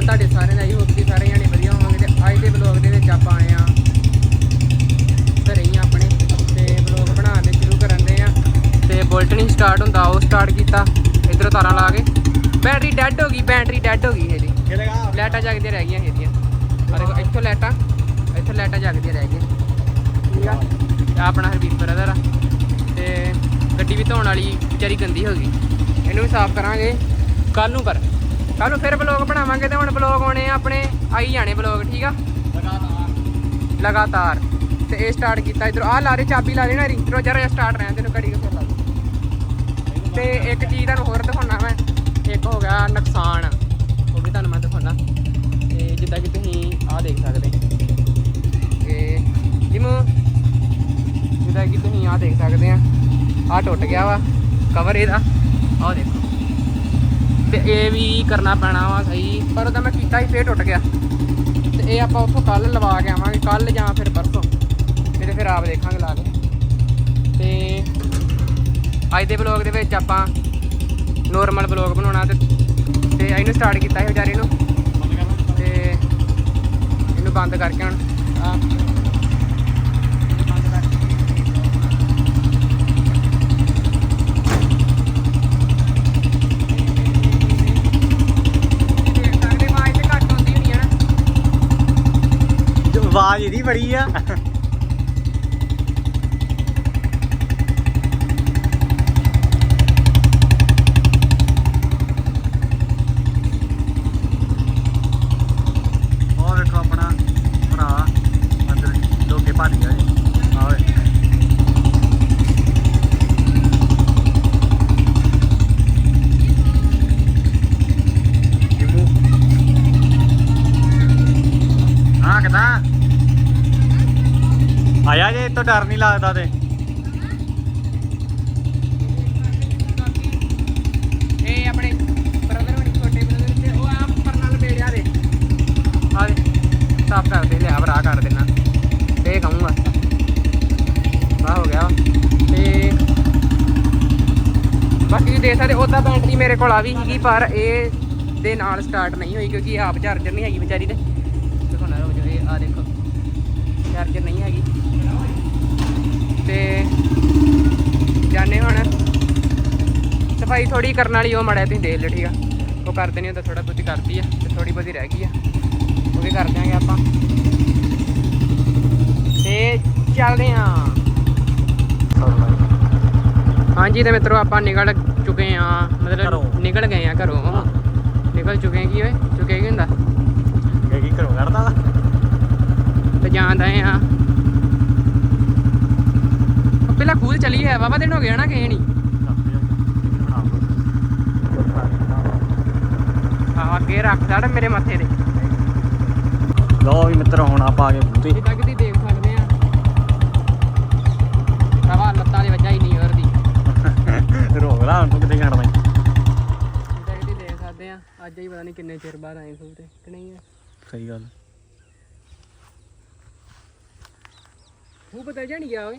ਚਾਲ ਤੁਹਾਡੇ ਸਾਰਿਆਂ ਦਾ ਹੀ ਹੋਪ ਕਿ ਸਾਰੇ ਜਾਣੇ ਵਧੀਆ ਹੋਵਾਂਗੇ ਤੇ ਅੱਜ ਦੇ ਵਲੌਗ ਦੇ ਵਿੱਚ ਆਪਾਂ ਆਏ ਆ ਘਰੇ ਹੀ ਆਪਣੇ ਤੇ ਵਲੌਗ ਬਣਾਉਣ ਦੇ ਸ਼ੁਰੂ ਕਰਨ ਦੇ ਆ ਤੇ ਬੁਲਟ ਨਹੀਂ ਸਟਾਰਟ ਹੁੰਦਾ ਉਹ ਸਟਾਰਟ ਕੀਤਾ। ਇਧਰੋਂ ਤਾਰਾਂ ਲਾ ਕੇ। ਬੈਟਰੀ ਡੈੱਡ ਹੋ ਗਈ ਬੈਟਰੀ ਡੈੱਡ ਹੋ ਗਈ ਇਹਦੀ। ਲਾਈਟਾਂ ਜਗਦੀਆਂ ਰਹਿ ਗਈਆਂ ਇਹਦੀਆਂ। ਆ ਦੇਖੋ ਇੱਥੋਂ ਲਾਈਟਾਂ ਇੱਥੋਂ ਲਾਈਟਾਂ ਜਗਦੀਆਂ ਰਹਿ ਗਈਆਂ। ਠੀਕ ਆ? ਆਪਣਾ ਹਰਬੀਰ ਬ੍ਰਦਰ ਆ। ਤੇ ਗੱਡੀ ਵੀ ਧੋਣ ਵਾਲੀ ਵਿਚਾਰੀ ਗੰਦੀ ਹੋ ਗਈ। ਇਹਨੂੰ ਵੀ ਸਾਫ਼ ਕਰਾਂਗੇ। ਕੱਲ ਨੂੰ ਪਰ। ਕੱਲ ਨੂੰ ਫਿਰ ਬਲੌਗ ਬਣਾਵਾਂਗੇ ਤੇ ਹੁਣ ਬਲੌਗ ਆਉਣੇ ਆ ਆਪਣੇ ਆਈ ਜਾਣੇ ਬਲੌਗ ਠੀਕ ਆ? ਲਗਾਤਾਰ। ਤੇ ਇਹ ਸਟਾਰਟ ਕੀਤਾ ਇਧਰ। ਆ ਲਾ ਦੇ ਚਾਬੀ ਲਾ ਦੇ ਨਾ ਰੀ ਰੋਜ਼ਾ ਰੋਜ਼ਾ ਸਟਾਰਟ ਰਹਿਣ ਤੈਨੂੰ ਘੜੀ ਕਿੱਥੇ ਲਾ। ਤੇ ਇੱਕ ਚੀਜ਼ ਤੁਹਾਨੂੰ ਹੋਰ ਦਿਖਾਉਣਾ ਮੈਂ ਇੱਕ ਹੋ ਗਿਆ ਨੁਕਸਾਨ। ਉਹ ਵੀ ਤੁਹਾਨੂੰ ਮੈਂ ਦਿਖਾਉਣਾ। ਤੇ ਜਿੱਦਾਂ ਕਿ ਤੁਸੀਂ ਆਹ ਦੇਖ ਸਕਦੇ ਤੇ ਜਿਮੋ ਜਿੱਦਾਂ ਕਿ ਤੁਸੀਂ ਆਹ ਦੇਖ ਸਕਦੇ ਆ। ਆਹ ਟੁੱਟ ਗਿਆ ਵਾ ਕਵਰ ਇਹਦਾ। ਆਹ ਦੇਖੋ। ਤੇ ਇਹ ਵੀ ਕਰਨਾ ਪੈਣਾ ਵਾ ਸਹੀ। ਪਰ ਉਹਦਾ ਮੈਂ ਕੀਤਾ ਹੀ ਫੇਰ ਟੁੱਟ ਗਿਆ। ਤੇ ਇਹ ਆਪਾਂ ਉੱਥੋਂ ਕੱਲ ਲਵਾ ਕੇ ਆਵਾਂਗੇ ਕੱਲ ਜਾਂ ਫਿਰ ਪਰਸੋਂ। ਤੇ ਫਿਰ ਆਪ ਦੇਖਾਂਗੇ ਲਾ ਕੇ। ਤੇ ਅੱਜ ਦੇ ਵਲੌਗ ਦੇ ਵਿੱਚ ਆਪਾਂ ਨੋਰਮਲ ਵਲੌਗ ਬਣਾਉਣਾ ਤੇ ਤੇ ਇਹਨੂੰ ਸਟਾਰਟ ਕੀਤਾ ਸੀ ਵਿਚਾਰੇ ਨੂੰ। ਤੇ ਇਹਨੂੰ ਬੰਦ ਕਰਕੇ ਹੁਣ। ਆ ਬੰਦ ਕਰਕੇ ਦੇਖ ਸਕਦੇ ਆਵਾਜ਼ ਤੇ ਘੱਟ ਹੁੰਦੀ ਹੋਣੀ ਆ ਨਾ ਆਵਾਜ਼ ਇਹਦੀ ਬੜੀ ਆ ਉਹ ਵੇਖੋ ਆਪਣਾ ਭਰਾ ਅੰਦਰ ਲੋਕੇ ਭੱਜ ਗਿਆ ਜੀ ਆਵੇ ਜਿਮੂ ਹਾਂ ਕਿਦਾਂ ਆਇਆ ਜੇ ਤੋਂ ਡਰ ਨਹੀਂ ਲੱਗਦਾ ਤੇ। ਇਹ ਆਪਣੇ ਬ੍ਰਦਰ ਹੋਣੀ ਛੋਟੇ ਬ੍ਰਦਰ ਤੇ ਉਹ ਆ ਪਰ ਨਾਲ ਬੇੜਿਆ ਦੇ ਆ ਦੇ ਸਾਫ਼ ਕਰ ਦੇ ਲਿਆ ਭਰਾ ਕਰ ਦੇਣਾ। ਤੇ ਇਹ ਕਹੂੰਗਾ ਵਾਹ ਹੋ ਗਿਆ। ਤੇ ਬਾਕੀ ਤੁਸੀਂ ਦੇਖ ਸਕਦੇ ਉਹਦਾ ਬੈਟਰੀ ਮੇਰੇ ਕੋਲ ਆ ਵੀ ਸੀਗੀ ਪਰ ਇਹ ਦੇ ਨਾਲ ਸਟਾਰਟ ਨਹੀਂ ਹੋਈ ਕਿਉਂਕਿ ਆਪ ਚਾਰਜਰ ਨਹੀਂ ਹੈਗੀ ਵਿਚਾਰੀ ਤੇ। ਦੇਖੋ ਨਾ ਰੋ ਇਹ ਆ ਦੇਖੋ। ਚਾਰਜਰ ਨਹੀਂ ਹੈਗੀ। ਤੇ ਜਾਣੇ ਹੁਣ। ਸਫ਼ਾਈ ਥੋੜੀ ਕਰਨ ਵਾਲੀ ਉਹ ਮੜਿਆ ਤੁਸੀਂ ਦੇਖ ਲਿਓ ਠੀਕ ਆ। ਉਹ ਕਰ ਦੇਣੀ ਉਹ ਤਾਂ ਥੋੜਾ ਬਹੁਤੀ ਕਰਦੀ ਆ ਤੇ ਥੋੜੀ ਬਹੁਤੀ ਰਹਿ ਗਈ ਆ। ਉਹ ਵੀ ਕਰ ਦਿਆਂਗੇ ਆਪਾਂ। ਤੇ ਚੱਲਦੇ ਆ ਹਾਂਜੀ ਤੇ ਮਿੱਤਰੋ ਆਪਾਂ ਨਿਕਲ ਚੁੱਕੇ ਆ ਘਰੋਂ। ਮਤਲਬ ਨਿਕਲ ਗਏ ਆ ਘਰੋਂ। ਨਿਕਲ ਚੁੱਕੇ ਕੀ ਓਏ? ਚੁੱਕੇ ਕੀ ਹੁੰਦਾ? ਕੀ ਕਰੋ ਕਰਦਾ ਤੇ। ਜਾਂਦਾ ਆ ਪਹਿਲਾਂ ਖੂਲ ਚਲੀ ਹੈ ਵਾਵਾ ਦਿਨ ਹੋ ਗਿਆ ਨਾ ਗਏ ਨਹੀਂ ਆ ਅੱਗੇ ਰੱਖ ਛੱਡ ਮੇਰੇ ਮੱਥੇ ਤੇ। ਲੋ ਵੀ ਮਿੱਤਰ ਹੁਣ ਆਪਾਂ ਆ ਗਏ ਬੂਤੇ ਜਿੱਦਾਂ ਕਿ ਤੁਸੀਂ ਦੇਖ ਸਕਦੇ ਆ। ਹਵਾ ਲੱਤਾਂ ਦੇ ਵਜ੍ਹਾ ਹੀ ਨਹੀਂ ਹੋਰ ਦੀ। ਰੋਕ ਲਾ ਹੁਣ ਤੂੰ ਕਿੱਥੇ ਜਾਣਾ ਤੁਸੀਂ ਦੇਖ ਸਕਦੇ ਆ ਅੱਜ ਹੀ ਪਤਾ ਨਹੀਂ ਕਿੰਨੇ ਚਿਰ ਬਾਅਦ ਆਏ ਤੇ ਕਿ ਨਹੀਂ ਆ ਸਹੀ ਗੱਲ। ਉਹ ਬਦਲ ਜਾਣੀ ਗਿਆ ਓਏ।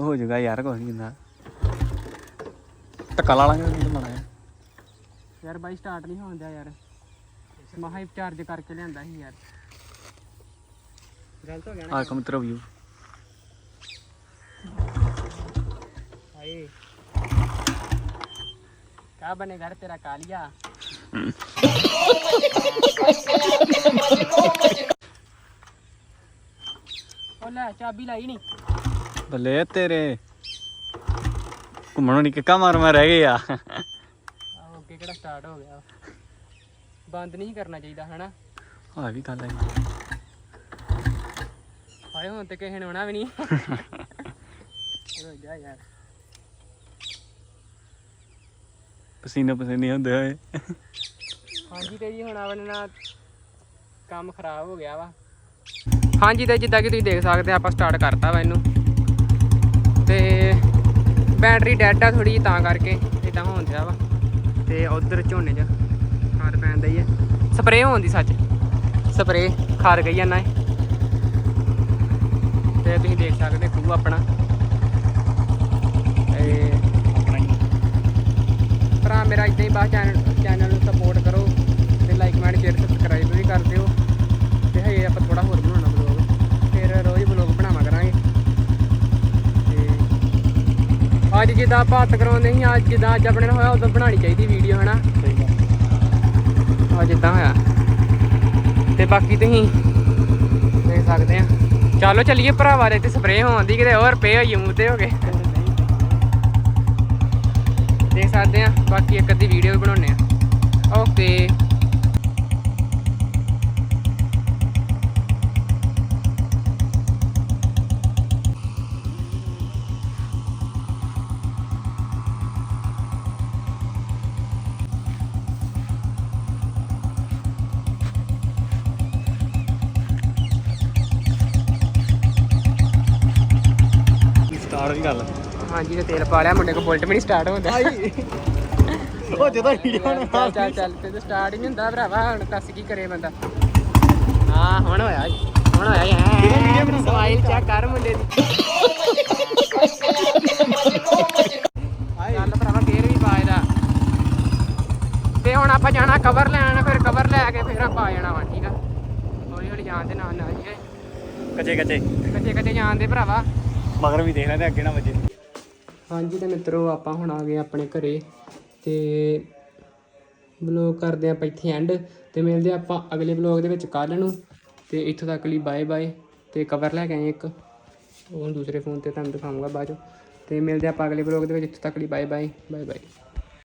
ਹੋ ਜਾਊਗਾ ਯਾਰ ਕੁਛ ਨਹੀਂ ਹੁੰਦਾ। ਧੱਕਾ ਲਾ ਲਾਂਗੇ ਨਹੀਂ ਜਿਹਾ। ਯਾਰ ਬਾਈ ਸਟਾਰਟ ਨਹੀਂ ਹੋਣ ਦਿਆ ਯਾਰ। ਮਹਾ ਚਾਰਜ ਕਰਕੇ ਲਿਆਂਦਾ ਸੀ ਯਾਰ। ਗਲਤ ਹੋ ਗਿਆ ਨਾ। ਆ ਕਮ ਤੇਰਾ ਵਿਊ ਹਾਏ। ਕਾ ਬਨੇ ਘਰ ਤੇਰਾ ਕਾਲੀਆ? ਉਹ ਲੈ ਚਾਬੀ ਲਾਈ ਨਹੀਂ ਬੱਲੇ ਤੇਰੇ। ਘੁੰਮਣੋਂ ਨਹੀਂ ਕਿੱਕਾ ਮਾਰ ਮਾਰ ਰਹਿ ਗਏ ਆ। ਆਹ ਅੱਗੇ ਕਿਹੜਾ ਸਟਾਰਟ ਹੋ ਗਿਆ। ਬੰਦ ਨਹੀਂ ਕਰਨਾ ਚਾਹੀਦਾ ਹਨਾ? ਆ ਵੀ ਗੱਲ ਹੈ ਹਾਏ ਹੁਣ ਤੇ ਕਿਸੇ ਨੇ ਆਉਣਾ ਵੀ ਨਹੀਂ। ਚਲੋ ਜਾ ਯਾਰ। ਪਸੀਨੇ ਪਸੀਨੇ ਹੁੰਦੇ ਹੋਏ। ਹਾਂਜੀ ਤੇ ਜੀ ਹੁਣ ਆਪਣੇ ਨਾਲ ਕੰਮ ਖਰਾਬ ਹੋ ਗਿਆ ਵਾ। ਹਾਂਜੀ ਤੇ ਜਿੱਦਾਂ ਕਿ ਤੁਸੀਂ ਦੇਖ ਸਕਦੇ ਆ ਆਪਾਂ ਸਟਾਰਟ ਕਰਤਾ ਵਾ ਇਹਨੂੰ। ਤੇ ਬੈਟਰੀ ਡੈਡ ਆ ਥੋੜੀ ਤਾਂ ਕਰਕੇ ਇਦਾਂ ਹੋਣ ਦਿਆ ਵਾ। ਤੇ ਉਧਰ ਝੋਨੇ 'ਚ ਖਾਰ ਪੈਣ ਦਈ ਹੈ ਸਪਰੇਅ ਹੋਣ ਦੀ ਸੱਚ। ਸਪਰੇਅ ਖਾਰ ਗਈ ਜਾਂਦਾ ਹੈ ਤੇ ਤੁਸੀਂ ਦੇਖ ਸਕਦੇ ਖੂਹ ਆਪਣਾ। ਤੇ ਭਰਾ ਮੇਰਾ ਇਦਾਂ ਹੀ ਬਾਅਦ ਚੈਨਲ ਚੈਨਲ ਨੂੰ ਸਪੋਰਟ ਕਰੋ ਤੇ ਲਾਈਕ ਕਮੈਂਟ ਸ਼ੇਅਰ ਸਬਸਕ੍ਰਾਈਬ ਵੀ ਕਰ ਦਿਓ ਤੇ ਹਜੇ ਆਪਾਂ ਥੋੜਾ ਹੋਰ ਬਣਾਉਣਾ ਬਲੌਗ ਫਿਰ ਰੋਜ਼ ਬਲੌਗ ਬਣਾਵਾ ਕਰਾਂਗੇ ਤੇ ਅੱਜ ਜਿੱਦਾਂ ਹੱਥ ਕਰਾਉਂਦੇ ਸੀ ਅੱਜ ਜਿੱਦਾਂ ਅੱਜ ਆਪਣੇ ਨਾਲ ਹੋਇਆ ਉਦੋਂ ਬਣਾਉਣੀ ਚਾਹੀਦੀ ਵੀਡੀਓ ਹਨਾ? ਆ ਜਿੱਦਾਂ ਹੋਇਆ। ਤੇ ਬਾਕੀ ਤੁਸੀਂ ਦੇਖ ਸਕਦੇ ਆ। ਚਲੋ ਚੱਲੀਏ ਭਰਾਵਾ ਦੇ ਤੇ ਸਪਰੇਅ ਹੋਣ ਦੀ ਕਿਤੇ ਹੋਰ ਪੇ ਹੋਈ ਮੂੰਹ ਤੇ ਹੋ ਗਏ ਦੇਖ ਸਕਦੇ ਆ ਬਾਕੀ ਇੱਕ ਅੱਧੀ ਵੀਡੀਓ ਵੀ ਬਣਾਉਣੇ ਆ। ਓਕੇ ਸਟਾਰਟ ਵੀ ਗੱਲ। ਹਾਂਜੀ ਤੇ ਤੇਲ ਪਾ ਲਿਆ ਮੁੰਡੇ ਕੋ ਬੁਲਟ ਵੀ ਨਹੀਂ ਸਟਾਰਟ ਹੁੰਦਾ। ਉਹ ਜਦੋਂ ਵੀਡੀਓ ਚੱਲ ਚੱਲ ਚੱਲ ਤੇ ਸਟਾਰਟ ਹੀ ਨਹੀਂ ਹੁੰਦਾ ਭਰਾਵਾ ਹੁਣ ਦੱਸ ਕੀ ਕਰੇ ਬੰਦਾ। ਹਾਂ ਹੁਣ ਹੋਇਆ ਜੀ, ਹੁਣ ਹੋਇਆ ਯਾਰ ਸਮਾਈਲ ਚੈੱਕ ਕਰ ਮੁੰਡੇ ਦੀ। ਚੱਲ ਭਰਾਵਾ ਗੇਰ ਵੀ ਪਾ ਇਹਦਾ। ਤੇ ਹੁਣ ਆਪਾਂ ਜਾਣਾ ਕਵਰ ਲੈਣ ਫਿਰ ਕਵਰ ਲੈ ਕੇ ਫਿਰ ਆਪਾਂ ਆ ਜਾਣਾ ਵਾ ਠੀਕ ਆ? ਹੌਲੀ ਹੌਲੀ ਜਾਣ ਦੇ ਨਾਲ ਨਾਲ ਜੀ ਕੱਚੇ ਕੱਚੇ ਕੱਚੇ ਕੱਚੇ ਜਾਣ ਦੇ ਭਰਾਵਾ। ਮਗਰ ਵੀ ਦੇਖ ਲੈਂਦੇ ਅੱਗੇ ਨਾ ਵੱਜੇ। ਹਾਂਜੀ ਤੇ ਮਿੱਤਰੋ, ਆਪਾਂ ਹੁਣ ਆ ਗਏ ਆਪਣੇ ਘਰੇ ਤੇ ਬਲੌਗ ਕਰਦੇ ਆਪਾਂ ਇੱਥੇ ਐਂਡ ਤੇ ਮਿਲਦੇ ਆਪਾਂ ਅਗਲੇ ਬਲੌਗ ਦੇ ਵਿੱਚ ਕੱਲ ਨੂੰ। ਤੇ ਇੱਥੋਂ ਤੱਕ ਲਈ ਬਾਏ ਬਾਏ ਤੇ ਕਵਰ ਲੈ ਕੇ ਆਏ ਇੱਕ। ਉਹ ਦੂਸਰੇ ਫੋਨ ਤੇ ਤੁਹਾਨੂੰ ਦਿਖਾਉਂਗਾ ਬਾਅਦ ਚੋਂ। ਤੇ ਮਿਲਦੇ ਆਪਾਂ ਅਗਲੇ ਬਲੌਗ ਦੇ ਵਿੱਚ, ਇੱਥੋਂ ਤੱਕ ਲਈ ਬਾਏ ਬਾਏ ਬਾਏ ਬਾਏ